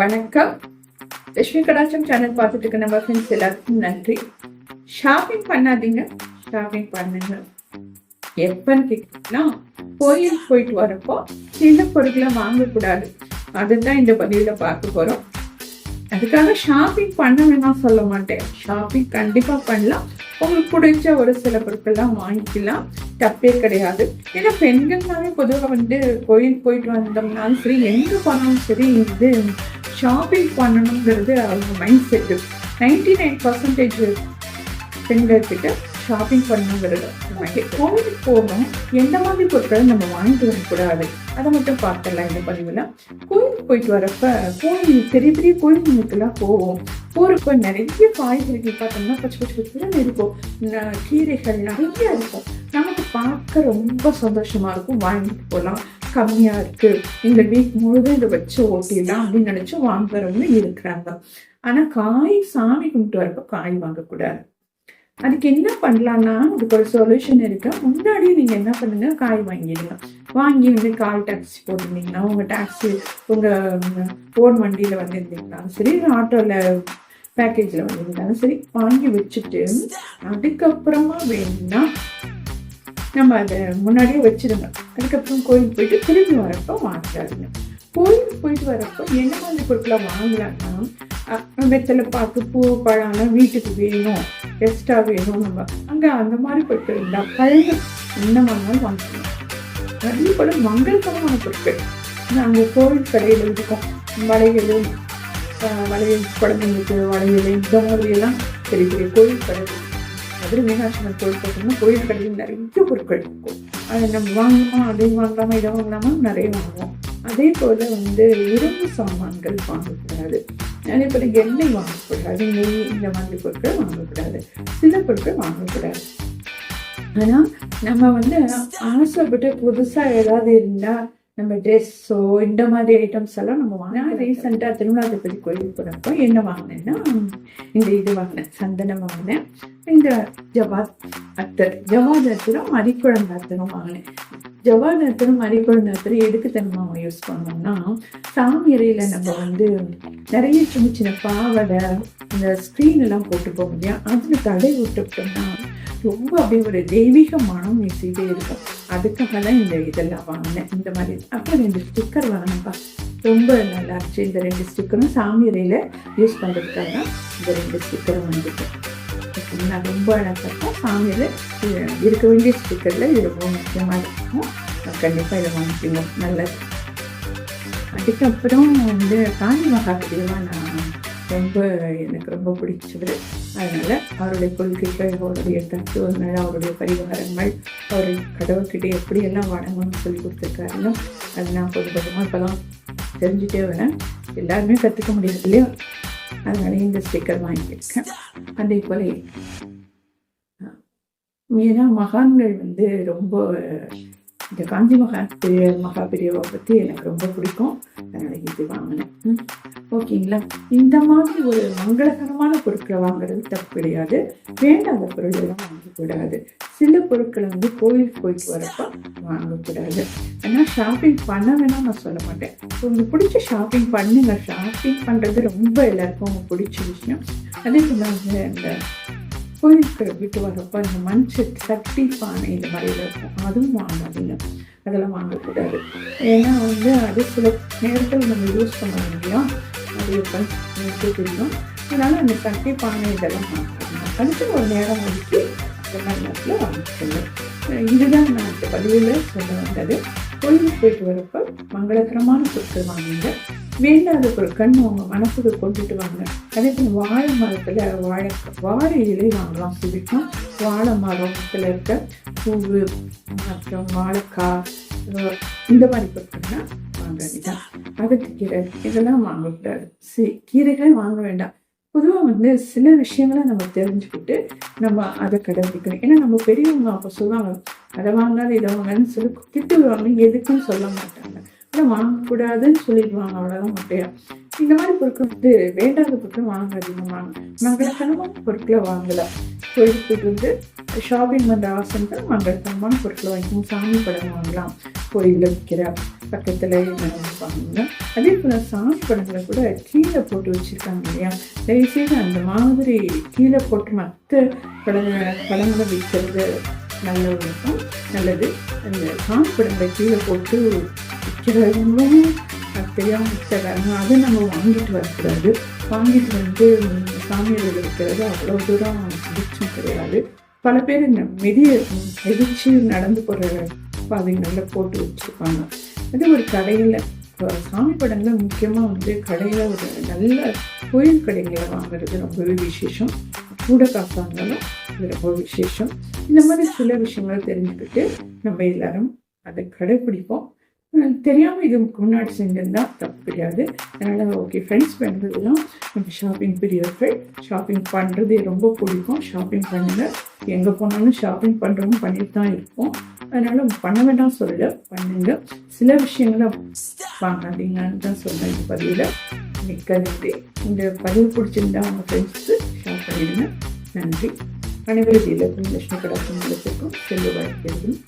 வணக்கம். லட்சுமி கடாச்சம் சேனல் பார்த்துட்டு இருக்க நம்ம ஃப்ரெண்ட்ஸ் எல்லாருக்கும் நன்றி. ஷாப்பிங் பண்ணாதீங்க. ஷாப்பிங் பண்ணுங்க. எப்பன்னு கேட்டீங்கன்னா கோயில் போயிட்டு வரப்போ சின்ன பொருட்களை வாங்கக்கூடாது. அதுதான் இந்த பதிவில் பார்க்க போகிறோம் அதுக்காக ஷாப்பிங் பண்ண வேணாம் சொல்ல மாட்டேன். ஷாப்பிங் கண்டிப்பாக பண்ணலாம். உங்களுக்கு பிடிச்ச ஒரு சில பொருட்கள்லாம் வாங்கிக்கலாம். தப்பே கிடையாது. ஏன்னா பெண்கள்னாலே பொதுவாக வந்து கோயில் போயிட்டு வந்தோம்னாலும் சரி எங்கே போனாலும் சரி இது ஷாப்பிங் பண்ணணுங்கிறது அவங்க mind set ninety nine percentage பெண்கள்கிட்ட ஷாப்பிங் பண்ணுங்கிறது கோவிலுக்கு போகணும் எந்த மாதிரி பொருட்களை நம்ம வாங்கிட்டு வரக்கூடாது. அதை மட்டும் பார்த்துடலாம் இந்த பதிவில். கோயிலுக்கு போயிட்டு வரப்ப கோயில் பெரிய பெரிய கோயிலுக்கெல்லாம் போவோம். போகிறப்ப நிறைய காய்கறிகள் பார்த்தோம்னா பச்சை பச்சை பச்சைன்னு இருக்கும். கீரைகள் நிறைய இருக்கும். நமக்கு பார்க்க ரொம்ப சந்தோஷமாக இருக்கும். வாங்கிட்டு போகலாம் கம்மியாக இருக்குது இந்த வீக் முழுதும் இதை வச்சு ஓட்டிடலாம் அப்படின்னு நினச்சி வாங்குறவங்க இருக்கிறாங்க. ஆனால் காய் சாமி கும்பிட்டு வரப்போ காய் வாங்கக்கூடாது. அதுக்கு என்ன பண்ணலாம்னா அதுக்கு ஒரு சொல்யூஷன் இருக்கு. முன்னாடியே நீங்க என்ன பண்ணுங்க காய் வாங்கிடுங்க. வாங்கி வந்து கால் டாக்ஸி போட்டிருந்தீங்கன்னா உங்க டாக்ஸி உங்க ஓன் வண்டியில வந்திருந்தீங்கனாலும் சரி ஆட்டோல பேக்கேஜ்ல வந்திருந்தாலும் சரி வாங்கி வச்சுட்டு அதுக்கப்புறமா வேணும்னா நம்ம அதை முன்னாடியே வச்சிருங்க. அதுக்கப்புறம் கோயிலுக்கு போயிட்டு திரும்பி வரப்போ வாங்காதுங்க. கோயிலுக்கு போயிட்டு வரப்போ என்ன மாதிரி பொருட்களை வாங்கலாம்னா வெத்தலை பாக்கு பூ பழம்லாம் வீட்டுக்கு வேணும். எக்ஸ்ட்ரா வேணும் நம்ம அங்கே அந்த மாதிரி பொருட்கள் இருந்தால் பழகு என்ன வாங்கினாலும் வாங்கிக்கணும் அதே போல் மங்களகரமான பொருட்கள். நாங்கள் கோவில் கடையில் இருக்கும். வளையல் வளையல் குழந்தைங்களுக்கு வளையல் இந்த மாதிரி எல்லாம் பெரிய பெரிய கோயில் கடை. அதில் மதுரை கோவில் அம்மன் கோயில் பார்த்தோம்னா கோயில் கடையில் நிறைய பொருட்கள் இருக்கும். அதை நம்ம வாங்கணுமா அதையும் வாங்கலாமா இதை வாங்கலாமா நிறைய வாங்குவோம். அதே போல் வந்து இரும்பு சாமான்கள் வாங்கக்கூடாது. அதே போல் எண்ணெய் வாங்கக்கூடாது நெய் இந்த மாதிரி பொருட்கள் வாங்கக்கூடாது சில பொருட்கள் வாங்கக்கூடாது. ஆனால் நம்ம வந்து ஆசைப்பட்டு புதுசாக ஏதாவது இருந்தால் நம்ம ட்ரெஸ்ஸோ இந்த மாதிரி ஐட்டம்ஸ் எல்லாம் நம்ம வாங்க நான் ரீசெண்டாக திருமணாதிபதி கோயிலுக்கு போகிறப்போ என்ன வாங்கினேன்னா இந்த இது வாங்கினேன் சந்தனம் வாங்கினேன். இந்த ஜவாத் அத்தர் ஜவாத் அத்தரும் மறிக்குழம்பு அத்தரும் வாங்கினேன். ஜவாத் அத்தரும் மறிக்குழம்பு அத்தரும் எதுக்கு தெரியுமா யூஸ் பண்ணோம்னா சாமி அறையில நம்ம வந்து நிறைய சின்ன சின்ன பாவடை இந்த ஸ்க்ரீன் எல்லாம் போட்டு போக முடியும் அதில் தடை விட்டுட்டோம்னா ரொம்ப அப்படியே ஒரு தெய்வீக மனம் வீசிட்டே இருக்கும் அதுக்காக தான் இந்த இதெல்லாம் வாங்கினேன். இந்த மாதிரி. அப்புறம் ரெண்டு ஸ்டிக்கர் வாங்கினேன்ப்பா. ரொம்ப நல்லா இருந்துச்சு. இந்த ரெண்டு ஸ்டிக்கரும் சாமி அறையில் யூஸ் பண்ணுறதுக்காக தான் இந்த ரெண்டு ஸ்டிக்கரும் வந்துட்டு நான் ரொம்ப அழகாக சாமியில் இருக்க வேண்டிய ஸ்டிக்கரில் இது ரொம்ப முக்கியமாக இருக்கும். கண்டிப்பாக இதை வாங்கிக்கணும் நல்லது. அதுக்கப்புறம் வந்து காந்தி மகாபலியெல்லாம் நான் ரொம்ப எனக்கு ரொம்ப பிடிச்சவர். அதனால் அவருடைய கொள்கைகள் அவருடைய தத்துவங்கள் அவருடைய பரிகாரங்கள் அவர் கடவுள்கிட்ட எப்படியெல்லாம் வணங்கணும்னு சொல்லி கொடுத்துருக்காருன்னு அது நான் கொஞ்சம் கொஞ்சமாக இப்போலாம் தெரிஞ்சுட்டே வரேன். எல்லாருமே கற்றுக்க முடியாது இல்லையா? அதனால இந்த ஸ்டிக்கர் வாங்கியிருக்கேன். அதே போல ஏன்னா மகான்கள் வந்து ரொம்ப இந்த காஞ்சி மகா பெரிய மகா பெரியவா பற்றி எனக்கு ரொம்ப பிடிக்கும். அதனால இது வாங்கினேன். ம். ஓகேங்களா? இந்த மாதிரி ஒரு மங்களகரமான பொருட்களை வாங்குறது தப்பு கிடையாது. வேண்டாத பொருளெல்லாம் வாங்கக்கூடாது. சில பொருட்களை வந்து கோயிலுக்கு போயிட்டு வரப்ப வாங்கக்கூடாது. ஆனால் ஷாப்பிங் பண்ண வேணாம் நான் சொல்ல மாட்டேன். உங்களுக்கு பிடிச்ச ஷாப்பிங் பண்ணுங்க. ஷாப்பிங் பண்ணுறது ரொம்ப எல்லாருக்கும் பிடிச்ச விஷயம். அதே போல் இந்த கோயிலுக்கு விட்டு வரப்போ இந்த மண் சட்டி சட்டி பானை இந்த மாதிரி இருக்கும். அதுவும் வாங்காதீங்க. அதெல்லாம் வாங்கக்கூடாது. ஏன்னா வந்து அது சில நேரத்தில் நம்ம யூஸ் பண்ண முடியும் அது எனக்கு தெரியும். அதனால் அந்த சட்டி பானை இதெல்லாம் வாங்கிக்கணும் அதுக்கு ஒரு நேரம் ஒதுக்கி அதெல்லாம் மாதிரி நேரத்தில் வாங்கிக்கணும் இதுதான் நான் இந்த பதிவில் சொல்ல வந்தது. கோயிலுக்கு போயிட்டு வரப்போ மங்களகரமான பொருட்கள் வாங்குங்க. வேண்டாத பொருட்கள்னு அவங்க மனசுக்கு கொண்டுட்டு வாங்க. அதே போல் வாழை மரத்தில் வாழை வாழை இலை வாங்கலாம். பிடிக்கும் வாழை மரத்தில் இருக்க பூவு அப்புறம் வாழைக்காய் இந்த மாதிரி பொருட்கள்லாம் வாங்காதீங்க கீரை இதெல்லாம் வாங்கக்கூடாது. சி கீரைகளே வாங்க வேண்டாம். பொதுவாக வந்து சில விஷயங்களை நம்ம தெரிஞ்சுக்கிட்டு நம்ம அதை கடைபிடிக்கணும் ஏன்னா நம்ம பெரியவங்க அப்போ சொல்லுவாங்க அதை வாங்காத இதை வாங்கன்னு சொல்லி திட்டு விடுவாங்க. எதுக்குன்னு சொல்ல மாட்டாங்க. பொருட்கள் வாங்கக்கூடாதுன்னு சொல்லிடுவாங்க அவ்வளோதான் முட்டையா. இந்த மாதிரி பொருட்கள் வந்து வேண்டாத பொருட்கள் வாங்காதீங்க வாங்க மங்களத்தனமான பொருட்களை வாங்கலாம் கோயிலுக்கு வந்து ஷாப்பிங் பண்ணுற ஆசைகள் மங்களத்தனமான பொருட்களை வாங்கிக்கணும் சாமி படம் வாங்கலாம். கோயிலில் விற்கிற பக்கத்தில் நினைப்பாங்க அதே போல் சாமி படங்களை கூட கீழே போட்டு வச்சுருக்காங்க இல்லையா? தயவுசெய்து அந்த மாதிரி கீழே போட்டு மற்ற படங்களை படங்களை வைக்கிறது நல்ல ஒழுக்கம் நல்லது. அந்த சாமி படங்களை கீழே போட்டு விற்கிறவங்க தெரியாமல் வச்சுறாங்க அதை நம்ம வாங்கிட்டு வரக்கூடாது. வாங்கிட்டு வந்து சாமியில் வைக்கிறது அவ்வளோ தூரம் பிடிச்சும் கிடையாது. பல பேர் இந்த மெதிய எதிர்ச்சி நடந்து போகிற பாதைகளில் போட்டு வச்சுருப்பாங்க. அது ஒரு கடையில் சாமி படங்கள் முக்கியமாக வந்து கடையில் ஒரு நல்ல கோயில் கடைகளில் வாங்குறது ரொம்பவே விசேஷம். கூட காப்பாங்களும் அது ரொம்ப விசேஷம். இந்த மாதிரி சில விஷயங்களை தெரிஞ்சுக்கிட்டு நம்ம எல்லாரும் அதை கடைப்பிடிப்போம் தெரியாமல் இது முன்னாடி செஞ்சிருந்தா தப்பு கிடையாது. அதனால் ஓகே ஃப்ரெண்ட்ஸ் பண்ணுறதுலாம் நம்ம ஷாப்பிங் பெரியவர்கள் ஷாப்பிங் பண்ணுறது ரொம்ப பிடிக்கும். ஷாப்பிங் பண்ணுங்கள் எங்கே போனாலும் ஷாப்பிங் பண்ணுறவங்க பண்ணிட்டு தான் இருப்போம். அதனால் பண்ண வேண்டாம் சொல்லல பண்ணுங்க. சில விஷயங்களை வாங்காதீங்கன்னு தான் சொன்னேன் இந்த பதிவில். நிற்கிறது இந்த பதிவு பிடிச்சிருந்தா அவங்க ஃப்ரெண்ட்ஸு ஷேர் பண்ணிடுங்க. நன்றி. அனைவரும் லட்சுமி கடாசம் செல்வ வாழ்க்கையிலும்